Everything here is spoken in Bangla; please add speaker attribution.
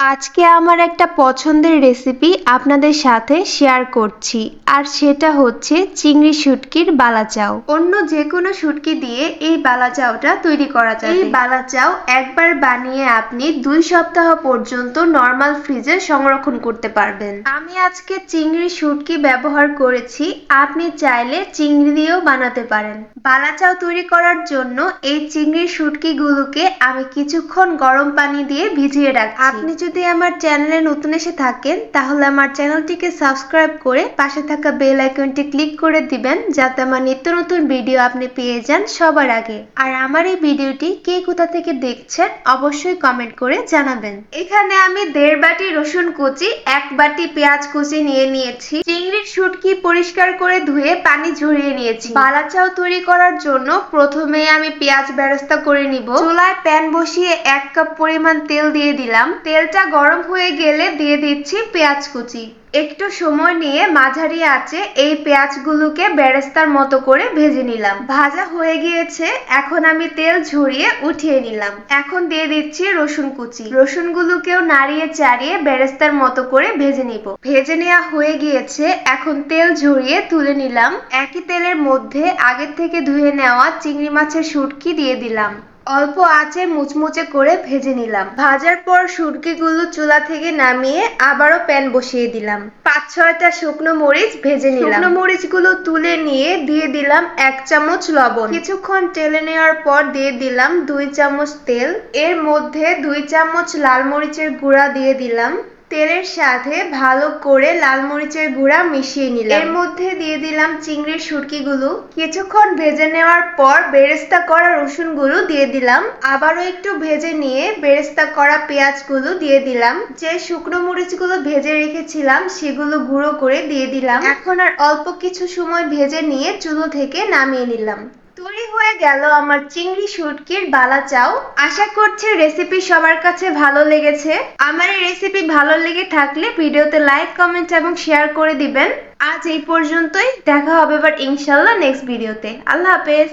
Speaker 1: আজকে আমার একটা পছন্দের রেসিপি আপনাদের সাথে শেয়ার করছি। আর সেটা হচ্ছে চিংড়ি শুটকির বালা চাও অন্য যে কোনো শুটকি দিয়ে এই বালা চাওটা তৈরি করা যায় এই বালা চাও একবার বানিয়ে আপনি দুই সপ্তাহ পর্যন্ত নর্মাল ফ্রিজে সংরক্ষণ করতে পারবেন। আমি আজকে চিংড়ি শুটকি ব্যবহার করেছি। আপনি চাইলে চিংড়ি দিয়েও বানাতে পারেন। বালা চাও তৈরি করার জন্য এই চিংড়ি শুটকি গুলোকে আমি কিছুক্ষণ গরম পানি দিয়ে ভিজিয়ে রাখছি। আপনি আমার চ্যানেলে নতুন এসে থাকেন, তাহলে আমার চ্যানেলটিকে সাবস্ক্রাইব করে পাশে থাকা বেল আইকনটি ক্লিক করে দিবেন, যাতে আমার নিত্য নতুন ভিডিও আপনি পেয়ে যান সবার আগে। আর আমার এই ভিডিওটি কে কোথা থেকে দেখছেন, অবশ্যই কমেন্ট করে জানাবেন। এখানে আমি দেড় বাটি রসুন কুচি, এক বাটি পেঁয়াজ কুচি নিয়ে নিয়েছি। চিংড়ির শুটকি পরিষ্কার করে ধুয়ে পানি ঝরিয়ে নিয়েছি। বালা চাও তৈরি করার জন্য প্রথমে আমি পেঁয়াজ বেরেস্তা করে নিব। চুলায় প্যান বসিয়ে এক কাপ পরিমাণ তেল দিয়ে দিলাম। তেলটা গরম হয়ে গেলে দিয়ে দিচ্ছি পেঁয়াজ কুচি। একটু সময় নিয়ে মাঝারি আঁচে এই পেঁয়াজগুলোকে বেরেস্তার মতো করে ভেজে নিলাম। ভাজা হয়ে গিয়েছে, এখন আমি তেল ঝরিয়ে উঠিয়ে নিলাম। এখন দিয়ে দিচ্ছি রসুন কুচি। রসুনগুলোকেও নাড়িয়ে চাড়িয়ে বেরেস্তার মতো করে ভেজে নিব। ভেজে নেওয়া হয়ে গিয়েছে, এখন তেল ঝরিয়ে তুলে নিলাম। একই তেলের মধ্যে আগের থেকে ধুয়ে নেওয়া চিংড়ি মাছের শুটকি দিয়ে দিলাম। অল্প আঁচে মুচমুচে করে ভেজে নিলাম। ভাজার পর শুটকিগুলো চুলা থেকে নামিয়ে আবারও প্যান বসিয়ে দিলাম। পাঁচ ছয়টা শুকনো মরিচ ভেজে নিলাম। শুকনো মরিচগুলো তুলে নিয়ে দিয়ে দিলাম এক চামচ লবণ। কিছুক্ষণ টেলে নেওয়ার পর দিয়ে দিলাম দুই চামচ তেল। এর মধ্যে দুই চামচ লাল মরিচের গুঁড়া দিয়ে দিলাম। তেলের সাথে ভালো করে লাল মরিচের গুঁড়া মিশিয়ে নিলাম। এর মধ্যে দিয়ে দিলাম চিংড়ির শুটকিগুলো। কিছুক্ষণ ভেজে নেওয়ার পর বেরেস্তা করা রসুনগুলো দিয়ে দিলাম। আবারও একটু ভেজে নিয়ে বেরেস্তা করা পেঁয়াজগুলো দিয়ে দিলাম। যে শুকনো মরিচগুলো ভেজে রেখেছিলাম, সেগুলো গুঁড়ো করে দিয়ে দিলাম। এখন আর অল্প কিছু সময় ভেজে নিয়ে চুলো থেকে নামিয়ে নিলাম। তৈরি হয়ে গেল আমার চিংড়ি শুটকির বালা চাও। আশা করছি রেসিপি সবার কাছে ভালো লেগেছে। আমার এই রেসিপি ভালো লেগে থাকলে ভিডিওতে লাইক কমেন্ট এবং শেয়ার করে দিবেন। আজ এই পর্যন্তই। দেখা হবে এবার ইনশাল্লাহ নেক্সট ভিডিওতে আল্লাহ হাফেজ।